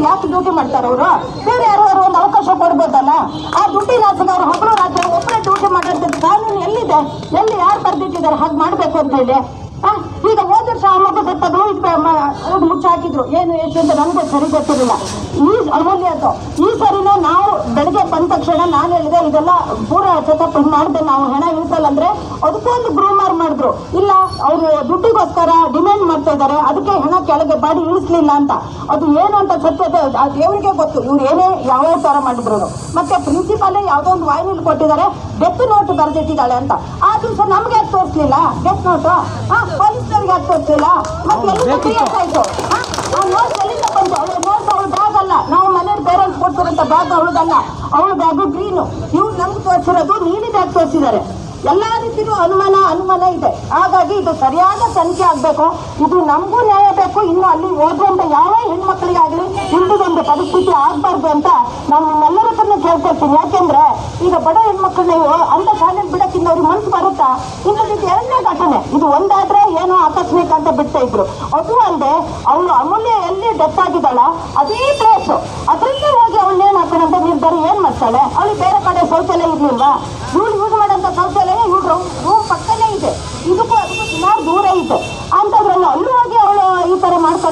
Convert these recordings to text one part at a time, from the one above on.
Duty ಮಾಡ್ತಾರೆ ಅವರು? ಬೇರೆ ಯಾರು ಒಂದು ಅವಕಾಶ ಕೊಡ್ಬೋದಲ್ಲ? ಆ ದುಡ್ಡಿನ ಆಸೆಗಾರ ಒಬ್ಬರು ರಾಜ್ಯ ಒಬ್ಬರೇ ಡ್ಯೂಟಿ ಮಾಡಿರ್ತದೆ ಕಾನೂನು ಎಲ್ಲಿದೆ? ಎಲ್ಲಿ ಯಾರು ಬರ್ದಿಟ್ಟಿದ್ದಾರೆ? ಹಾಗೆ ಮಾಡಬೇಕು ಅಂತ ಹೇಳಿ. ಈಗ ಹೋದ ವರ್ಷ ಸತ್ತಗಳು ಇದು ಮುಚ್ಚಿ ಏನು ಎಷ್ಟು ಅಂತ ನನಗೆ ಸರಿ ಗೊತ್ತಿರಲಿಲ್ಲ. ಈ ಅಮೂಲ್ಯ ಅದು ಈ ಸರಿನೂ ನಾವು ಬೆಳಗ್ಗೆ ಬಂದ ತಕ್ಷಣ ನಾನು ಹೇಳಿದೆ, ಇದೆಲ್ಲ ಪೂರ ಚೆಕಪ್ ಮಾಡಿದೆ, ನಾವು ಹೆಣ ಇಳಿಸಲ್ಲ ಅಂದ್ರೆ ಅದಕ್ಕೊಂದು ಗ್ರೂಮರ್ ಮಾಡಿದ್ರು. ಇಲ್ಲ, ಅವರು ದುಡ್ಡಿಗೋಸ್ಕರ ಡಿಮ್ಯಾಂಡ್ ಮಾಡ್ತಾ ಇದ್ದಾರೆ ಅದಕ್ಕೆ ಹೆಣ ಕೆಳಗೆ ಬಾಡಿ ಇಳಿಸ್ಲಿಲ್ಲ ಅಂತ. ಅದು ಏನು ಅಂತ ಸತ್ಯತೆ ದೇವರಿಗೆ ಗೊತ್ತು. ಇವ್ರು ಏನೇ ಯಾವ ಥರ ಮಾಡಿದ್ರು. ಮತ್ತೆ ಪ್ರಿನ್ಸಿಪಾಲೇ ಯಾವುದೋ ಒಂದು ವಾಹಿನಿಲಿ ಕೊಟ್ಟಿದ್ದಾರೆ. ಡೆತ್ ನೋಟು ಬರೆದಿಟ್ಟಿದ್ದಾಳೆ ಅಂತ. ಆದ್ರೂ ದಿವಸ ನಮ್ಗೆ ಯಾಕೆ ತೋರಿಸ್ಲಿಲ್ಲ? Death note? ಪೊಲೀಸ್ನವ್ರಿಗೆ ಯಾಕೆ ತೋರಿಸ್ಲಿಲ್ಲ? ಮತ್ತೆ ಕ್ರಿಯೇಟ್ ಆಯ್ತು? ಆ? ಆ ನೋಟ್ಸ್ ಎಲ್ಲಿಂದ ಬಂತು? ಅವಳ ನೋಟ್ಸ್ ಅವಳ ಬ್ಯಾಗ್ ಅಲ್ಲ. ನಾವು ಮನೇಲಿ ಬೇರೆ ಕೊಡ್ತಿರೋಂಥ ಬ್ಯಾಗ್ ಅವಳದಲ್ಲ. ಅವಳ ಬ್ಯಾಗು ಗ್ರೀನು ಇವ್ರು ನಮ್ಗೆ ತೋರಿಸಿರೋದು ನೀಲಿ ಬ್ಯಾಗ್ ತೋರಿಸಿದ್ದಾರೆ. ಎಲ್ಲಾ ರೀತಿಯೂ ಅನುಮಾನ ಅನುಮಾನ ಇದೆ. ಹಾಗಾಗಿ ಇದು ಸರಿಯಾದ ತನಿಖೆ ಆಗ್ಬೇಕು. ಇದು ನಮಗೂ ನ್ಯಾಯ ಬೇಕು. ಇನ್ನು ಅಲ್ಲಿ ಹೋದ್ರಂತ ಯಾವ ಹೆಣ್ಮಕ್ಳಿಗಾಗ್ಲಿ ಒಂದು ಪರಿಸ್ಥಿತಿ ಆಗ್ಬಾರ್ದು ಅಂತ ನಾನು ಹತ್ರನೂ ಕೇಳ್ಕೊಳ್ತೀನಿ ಯಾಕೆಂದ್ರೆ ಈಗ ಬಡ ಹೆಣ್ಮಕ್ಳು ನೀವು ಅಂತ ಶಾಲೆಗೆ ಬಿಡಕ್ಕಿಂತ ಅವ್ರಿಗೆ ಮನ್ಸು ಬರುತ್ತಾ? ಇಂಥದ್ದು ಎರಡನೇ ಘಟನೆ. ಇದು ಒಂದಾದ್ರೆ ಏನೋ ಆಕಸ್ಮಿಕ ಅಂತ ಬಿಡ್ತಾ ಇದ್ರು. ಅದು ಅಲ್ಲದೆ ಅವಳು ಅಮೂಲ್ಯ ಎಲ್ಲಿ ಡೆತ್ ಆಗಿದ್ದಾಳ. ಅದೇ ಪ್ಲೇಸ್ ಅದರಿಂದ ಹೋಗಿ ಅವಳು ಏನ್ ಹಾಕೋಣ ಅಂತ ನಿರ್ಧಾರ ಏನ್ ಮಾಡ್ತಾಳೆ? ಅವಳಿಗೆ ಬೇರೆ ಕಡೆ ಶೌಚಾಲಯ ಇರ್ಲಿಲ್ವಾ? ಇವ್ಳು ಯೂಸ್ ಮಾಡೋಂಥ ಶೌಚಾಲಯ ಇವ್ರು ರೂಮ್ ಪಕ್ಕನೇ ಇದೆ ಇದಕ್ಕೂ ಅದಕ್ಕೂ ಸುಮಾರು ದೂರ ಇದೆ ಅಂಥದ್ರಲ್ಲಿ ಅಲ್ಲೂ ಹೋಗಿ ಅವಳು ಈ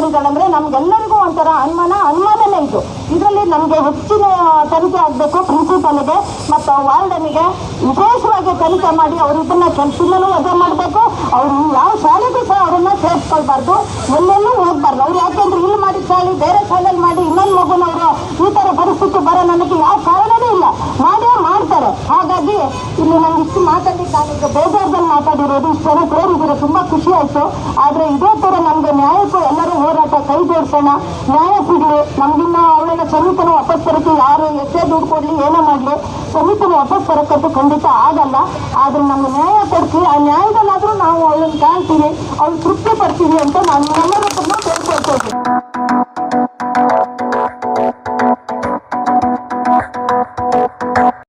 ಅಂದ್ರೆ ನಮ್ಗೆಲ್ಲರಿಗೂ ಒಂಥರ ಅನುಮಾನ, ಅನುಮಾನನೇ ಇದು. ಇದರಲ್ಲಿ ನಮ್ಗೆ ಹೆಚ್ಚಿನ ತನಿಖೆ ಆಗ್ಬೇಕು ಪ್ರಿನ್ಸಿಪಲ್ಗೆ ಮತ್ತು ವಾರ್ಡನಿಗೆ ವಿಶೇಷವಾಗಿ ತನಿಖೆ ಮಾಡಿ ಅವರು ಇದನ್ನ ಕೆಲಸದಿಂದಲೂ ವಜಾ ಮಾಡಬೇಕು. ಅವ್ರು ಯಾವ ಶಾಲೆಗೂ ಸಹ ಅವರನ್ನ ಸೇರಿಸ್ಕೊಳ್ಬಾರ್ದು. ಎಲ್ಲೆಲ್ಲೂ ಹೋಗ್ಬಾರ್ದು. ಅವ್ರು ಯಾಕೆಂದ್ರೆ ಇಲ್ಲಿ ಮಾಡಿದ ಶಾಲೆ, ಬೇರೆ ಶಾಲೆಯಲ್ಲಿ ಮಾಡಿ ಇನ್ನೊಂದು ಮಗುನವರು ಈ ಥರ ಪರಿಸ್ಥಿತಿ ಬರೋ ನನಗೆ ಯಾವ ಕಾರಣನೇ ಇಲ್ಲ. ಮಾಡೇ ಮಾಡ್ತಾರೆ. ಹಾಗಾಗಿ ಇಲ್ಲಿ ನಂಗೆ ಇಷ್ಟು ಮಾತಾಡಲಿಕ್ಕೆ ನಾನೀಗ ಬೇಜಾರದಲ್ಲಿ ಮಾತಾಡಿರೋದು. ಇಷ್ಟು ಜನ ತುಂಬ ಖುಷಿ ಆಯ್ತು. ಆದರೆ ಇದೇ ಥರ ನಮಗೆ ನ್ಯಾಯಕ್ಕೂ ಹೋರಾಟ ಕೈ ಜೋಡಿಸೋಣ ನ್ಯಾಯ ಸಿಗಲಿ. ನಮ್ಗಿನ್ನ ಅವಳನ್ನ ಸಮಿತನ ವಾಪಸ್ ತರಕ್ಕೆ ಯಾರು ಎಷ್ಟೇ ದುಡ್ಡು ಕೊಡ್ಲಿ, ಏನೇ ಮಾಡ್ಲಿ, ಸಮಿತನ ವಾಪಸ್ ತರಕ್ಕಂತೂ ಖಂಡಿತ ಆಗಲ್ಲ. ಆದ್ರೆ ನಮ್ಗೆ ನ್ಯಾಯ ಕೊಡ್ತೀವಿ. ಆ ನ್ಯಾಯದಲ್ಲಾದ್ರೂ ನಾವು ಅವಳನ್ನ ಕಾಣ್ತೀವಿ ಅವ್ಳು ತೃಪ್ತಿ ಪಡ್ತೀವಿ ಅಂತ ನಾನು ನಮ್ಮ